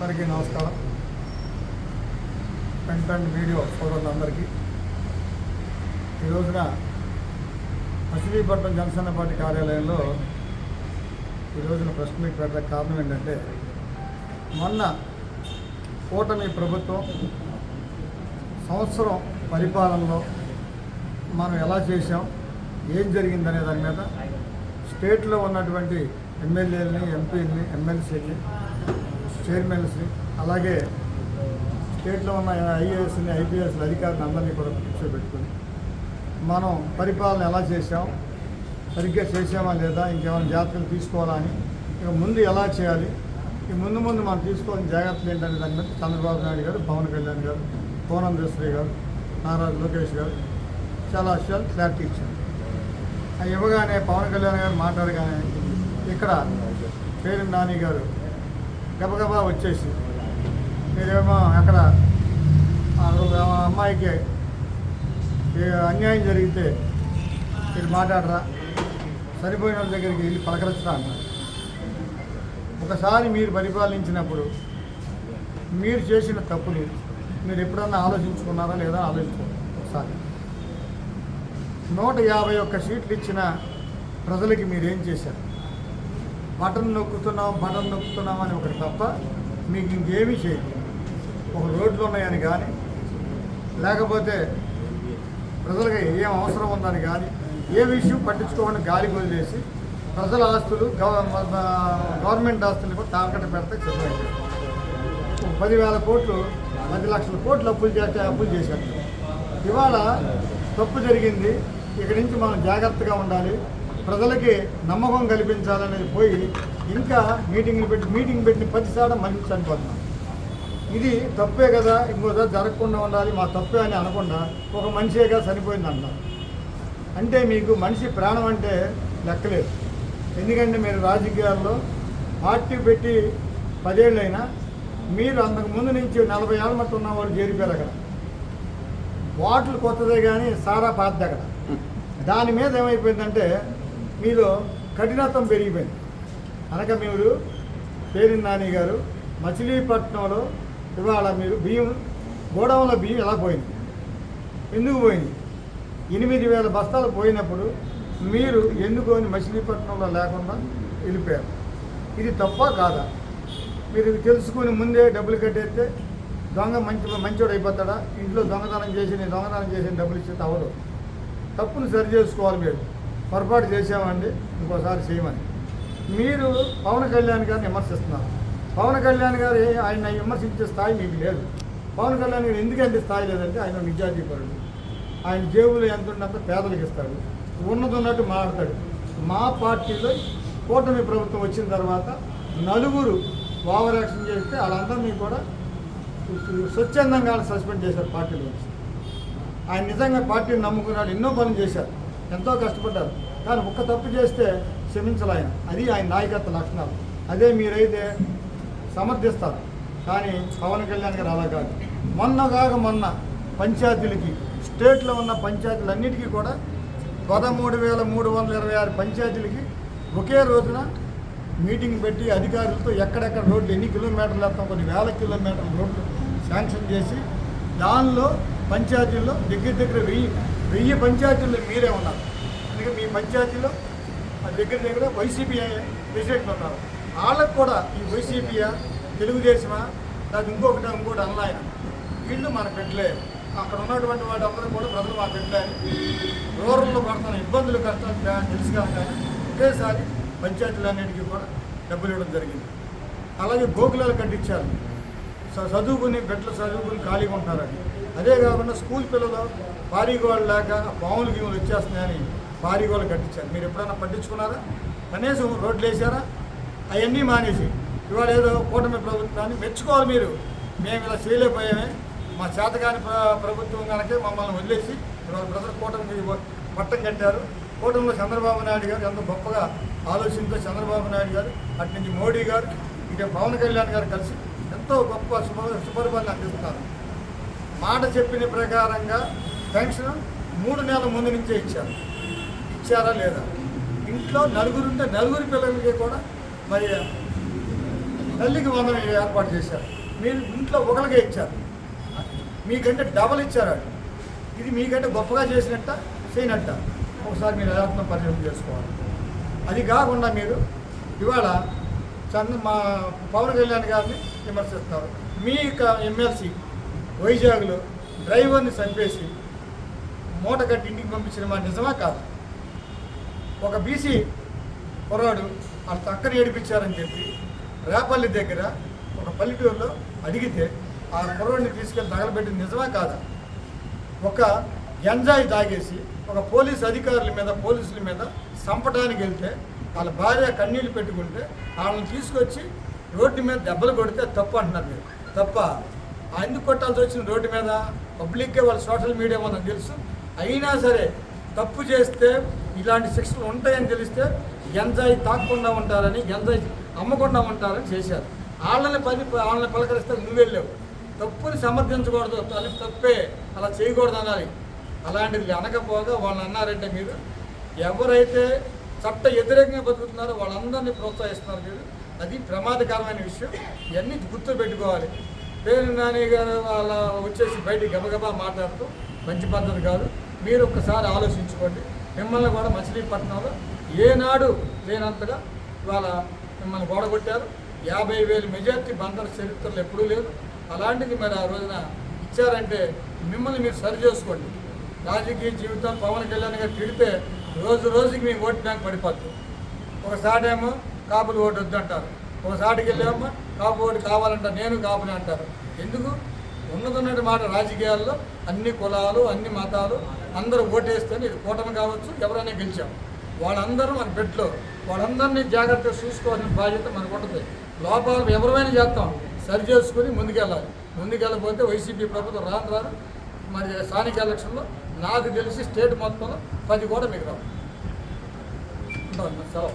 అందరికీ నమస్కారం. Print and video సోదరులందరికీ. ఈ రోజున మచిలీపట్నం జనసేన పార్టీ కార్యాలయంలో ఈ రోజున ప్రెస్ మీట్ పెట్టడానికి కారణం ఏంటంటే మొన్న కూటమి ప్రభుత్వం సంవత్సరం పరిపాలనలో మనం ఎలా చేసాం ఏం జరిగిందనే దాని మీద స్టేట్లో ఉన్నటువంటి ఎమ్మెల్యేలని ఎంపీలని ఎమ్మెల్సీని చైర్మన్స్ని అలాగే స్టేట్లో ఉన్న ఐఏఎస్ని ఐపీఎస్ అధికారులు అందరినీ కూడా కూర్చోబెట్టుకుని మనం పరిపాలన ఎలా చేసాం సరిగ్గా చేసామా లేదా ఇంకేమైనా జాగ్రత్తలు తీసుకోవాలా అని ఇక ముందు ఎలా చేయాలి ఈ ముందు ముందు మనం తీసుకోవాల్సిన జాగ్రత్తలు ఏంటనే దాని మీద చంద్రబాబు నాయుడు గారు పవన్ కళ్యాణ్ గారు పూర్ణందేశ్వరి గారు నారా లోకేష్ గారు చాలా విషయాలు క్లారిటీ ఇచ్చారు. అవి ఇవ్వగానే పవన్ కళ్యాణ్ గారు మాట్లాడగానే ఇక్కడ పేరు నాని గారు గబగబా వచ్చేసి మీరేమో అక్కడ అమ్మాయికి అన్యాయం జరిగితే మీరు మాట్లాడరా? సరిపోయిన వాళ్ళ దగ్గరికి వెళ్ళి పలకరచరా అన్నారు. ఒకసారి మీరు పరిపాలించినప్పుడు మీరు చేసిన తప్పుని మీరు ఎప్పుడన్నా ఆలోచించుకున్నారా లేదా ఆలోచించుకోండి ఒకసారి. నూట యాభై ఒక్క సీట్లు ఇచ్చిన ప్రజలకి మీరేం చేశారు? బటన్ నొక్కుతున్నాం బటన్ నొక్కుతున్నాం అని ఒకటి తప్ప మీకు ఇంకేమీ చేయదు. ఒక రోడ్లు ఉన్నాయని కానీ లేకపోతే ప్రజలకు ఏం అవసరం ఉందని కానీ ఏ విషయం పట్టించుకోకుండా గాలి వదిలేసి ప్రజల ఆస్తులు గవ- గవర్నమెంట్ ఆస్తులు కూడా తాకట్టు పెడితే చెప్పలేదు పదివేల కోట్లు పది లక్షల కోట్లు అప్పులు చేస్తే అప్పులు చేశారు. ఇవాళ తప్పు జరిగింది. ఇక్కడి నుంచి మనం జాగ్రత్తగా ఉండాలి. ప్రజలకి నమ్మకం కల్పించాలనేది పోయి ఇంకా మీటింగ్లు పెట్టి మీటింగ్ పెట్టిన ప్రతిసారి మళ్ళీ చనిపోతున్నాం ఇది తప్పే కదా ఇంకోసారి జరగకుండా ఉండాలి మా తప్పే అని అనకుండా ఒక మనిషేగా చనిపోయింది అంటారు అంటే మీకు మనిషి ప్రాణం అంటే లెక్కలేదు. ఎందుకంటే మీరు రాజకీయాల్లో పార్టీ పెట్టి పదేళ్ళైనా మీరు అంతకు ముందు నుంచి నలభై ఏళ్ళ మట్టు ఉన్న వాళ్ళు చేరిపోయారు అక్కడ. బాటిల్ కొత్తదే కానీ సారా పాతది అక్కడ. దాని మీద ఏమైపోయిందంటే మీలో కఠినత్వం పెరిగిపోయింది. అనకమేవుడు మీరు నాని గారు మచిలీపట్నంలో ఇవాళ మీరు బియ్యం గోడౌన్లో బియ్యం ఎలా పోయింది? ఎందుకు పోయింది? ఎనిమిది వేల బస్తాలు పోయినప్పుడు మీరు ఎందుకు అని మచిలీపట్నంలో లేకుండా వెళ్ళిపోయారు? ఇది తప్ప కాదా? మీరు ఇది తెలుసుకుని ముందే డబ్బులు కట్టేస్తే దొంగ మంచి మంచోడు అయిపోతాడా? ఇంట్లో దొంగతనం చేసి నేను దొంగతనం చేసి డబ్బులు ఇచ్చేది అవ్వదు తప్పును సరి చేసుకోవాలి మీరు. పొరపాటు చేసామండి ఇంకోసారి చేయమని. మీరు పవన్ కళ్యాణ్ గారిని విమర్శిస్తున్నారు. పవన్ కళ్యాణ్ గారు ఆయన విమర్శించే స్థాయి మీకు లేదు. పవన్ కళ్యాణ్ గారు ఎందుకంటే స్థాయి లేదంటే ఆయన నిజాయితీపరుడు ఆయన జేబులో ఎంత ఉన్నంత పేదలకు ఇస్తాడు. ఉన్నది ఉన్నట్టు మాట్లాడతాడు మా పార్టీలో కూటమి ప్రభుత్వం వచ్చిన తర్వాత నలుగురు ఓవర్ యాక్షన్ చేస్తే వాళ్ళందరినీ కూడా స్వచ్ఛందంగా సస్పెండ్ చేశారు పార్టీలో ఆయన నిజంగా పార్టీని నమ్ముకున్నాడు ఎన్నో పనులు చేశారు. ఎంతో కష్టపడ్డారు. కానీ ఒక్క తప్పు చేస్తే క్షమించాలి. అది ఆయన నాయకత్వ లక్షణాలు. అదే మీరైతే సమర్థిస్తారు. కానీ పవన్ కళ్యాణ్ గారు అలా కాదు. మొన్న కాక మొన్న పంచాయతీలకి స్టేట్లో ఉన్న పంచాయతీలన్నిటికీ కూడా పదమూడు వేల మూడు వందల ఇరవై ఆరు పంచాయతీలకి ఒకే రోజున మీటింగ్ పెట్టి అధికారులతో ఎక్కడెక్కడ రోడ్లు ఎన్ని కిలోమీటర్లు వేస్తాం కొన్ని వేల కిలోమీటర్ల రోడ్లు శాంక్షన్ చేసి దానిలో పంచాయతీల్లో దగ్గర దగ్గర వెయ్యి వెయ్యి పంచాయతీల్లో మీరే ఉన్నారు. అందుకే మీ పంచాయతీలో ఆ దగ్గర దగ్గర వైసీపీ ప్రెసిడెంట్లు ఉన్నారు. వాళ్ళకు కూడా ఈ వైసీపీయా తెలుగుదేశమా దాని ఇంకొకటి ఇంకోటి అన్నాయన. వీళ్ళు మన పెట్టలేరు అక్కడ ఉన్నటువంటి వాళ్ళందరూ కూడా ప్రజలు మా పెట్టలేరు రూరల్లో పడుతున్న ఇబ్బందులు కష్టాలు తెలుసు కానీ ఒకేసారి పంచాయతీలన్నిటికీ కూడా డబ్బులు ఇవ్వడం జరిగింది. అలాగే గోకులాలు కట్టించారు. చదువుకుని బిడ్డలు చదువుకుని ఖాళీగా ఉంటారని. అదే కాకుండా స్కూల్ పిల్లలు పారీగోళ్ళు లేక పాములు గీములు వచ్చేస్తున్నాయని పారీగోళ్ళు కట్టించారు. మీరు ఎప్పుడైనా పట్టించుకున్నారా? కనీసం రోడ్లు వేసారా? అవన్నీ మానేసి ఇవాళ ఏదో కూటమి ప్రభుత్వాన్ని మెచ్చుకోవాలి మీరు. మేము ఇలా చేయలేకపోయామే. మా చేతకాని ప్ర- ప్రభుత్వం కనుక మమ్మల్ని వదిలేసి ఇవాళ ప్రజలు కూటమికి పట్టం కట్టారు. కూటమిలో చంద్రబాబు నాయుడు గారు ఎంతో గొప్పగా ఆలోచనతో చంద్రబాబు నాయుడు గారు అటు నుంచి మోడీ గారు ఇక పవన్ కళ్యాణ్ గారు కలిసి ఎంతో గొప్ప శుభ శుభరిపాలన అందిస్తున్నారు. మాట చెప్పిన ప్రకారంగా పెన్షన్ మూడు నెలల ముందు నుంచే ఇచ్చారు. ఇచ్చారా లేదా? ఇంట్లో నలుగురు నలుగురి పిల్లలకి కూడా మరి తల్లికి వందనం ఏర్పాటు చేశారు. మీరు ఇంట్లో ఒకరికే ఇచ్చారు. మీకంటే డబల్ ఇచ్చారు ఇది మీకంటే గొప్పగా చేసినట్ట చేయనట్ట ఒకసారి మీరు యథాత్మ పరిచయం చేసుకోవాలి. అది కాకుండా మీరు ఇవాళ చంద్ర మా పవన్ కళ్యాణ్ గారిని విమర్శిస్తున్నారు మీ ఎమ్మెల్సీ వైజాగ్లో డ్రైవర్ని చంపేసి మూట కట్టి ఇంటికి పంపించిన మా నిజమా కాదు? ఒక బీసీ కుర్రాడు వాళ్ళ తక్కని ఏడిపించారని చెప్పి రేపల్లి దగ్గర ఒక పల్లెటూరులో అడిగితే ఆ కుర్రాడిని తీసుకెళ్ళి తగలబెట్టిన నిజమా కాదా? ఒక ఎంజాయ్ తాగేసి ఒక పోలీస్ అధికారుల మీద పోలీసుల మీద చంపడానికి వెళ్తే వాళ్ళ భార్య కన్నీళ్ళు పెట్టుకుంటే వాళ్ళని తీసుకొచ్చి రోడ్డు మీద దెబ్బలు కొడితే తప్పు అంటున్నారు మీరు. తప్ప ఆ ఎందుకు కొట్టాల్సి వచ్చిన రోడ్డు మీద? పబ్లిక్గా వాళ్ళ సోషల్ మీడియా మనకు తెలుసు. అయినా సరే తప్పు చేస్తే ఇలాంటి శిక్షలు ఉంటాయని తెలిస్తే ఎంజాయ్ తాకుండా ఉంటారని ఎంజాయ్ అమ్మకుండా ఉంటారని చేశారు. వాళ్ళని పని వాళ్ళని పలకరిస్తే నువ్వు వెళ్ళావు. తప్పుని సమర్థించకూడదు. తల్లి తప్పే. అలా చేయకూడదు అనాలి అలాంటిది అనకపోగా వాళ్ళు అన్నారంటే మీరు ఎవరైతే చట్ట వ్యతిరేకంగా బతుకుతున్నారో వాళ్ళందరినీ ప్రోత్సహిస్తున్నారు మీరు అది ప్రమాదకరమైన విషయం. ఇవన్నీ గుర్తు పెట్టుకోవాలి పేరు నాని గారు వాళ్ళ వచ్చేసి బయటికి గబగబా మాట్లాడుతూ మంచి పద్ధతి కాదు. మీరు ఒక్కసారి ఆలోచించుకోండి. మిమ్మల్ని కూడా మచిలీపట్నంలో ఏనాడు లేనంతగా ఇవాళ మిమ్మల్ని గోడగొట్టారు. యాభై వేలు మెజార్టీ బందర్ చరిత్రలు ఎప్పుడూ లేదు. అలాంటిది మరి ఆ రోజున ఇచ్చారంటే మిమ్మల్ని మీరు సరి చేసుకోండి. రాజకీయ జీవితం పవన్ కళ్యాణ్ గారు తిడితే రోజు రోజుకి మీ ఓటు బ్యాంక్ పడిపోద్ది. ఒకసారేమో కాపులు ఓటు వద్దు అంటారు ఒకసారికి వెళ్ళామో కాపు ఓటు కావాలంటారు నేను కాపుని అంటారు. ఎందుకు? ఉన్నదన్నట్టు మాట రాజకీయాల్లో అన్ని కులాలు అన్ని మతాలు అందరూ ఓటేస్తేనే ఇది కూటమి కావచ్చు ఎవరైనా గెలిచాం. వాళ్ళందరూ మన బెడ్లో వాళ్ళందరినీ జాగ్రత్తగా చూసుకోవాల్సిన బాధ్యత మనకు ఉంటుంది. లోపాలు ఎవరైనా చేస్తాం. సరి చేసుకుని ముందుకెళ్ళాలి. ముందుకెళ్ళకపోతే వైసీపీ ప్రభుత్వం రాను రాను మరి స్థానిక ఎలక్షన్లో నాకు తెలిసి స్టేట్ మొత్తంలో పది కూడా మీకు రావు. సెలవు.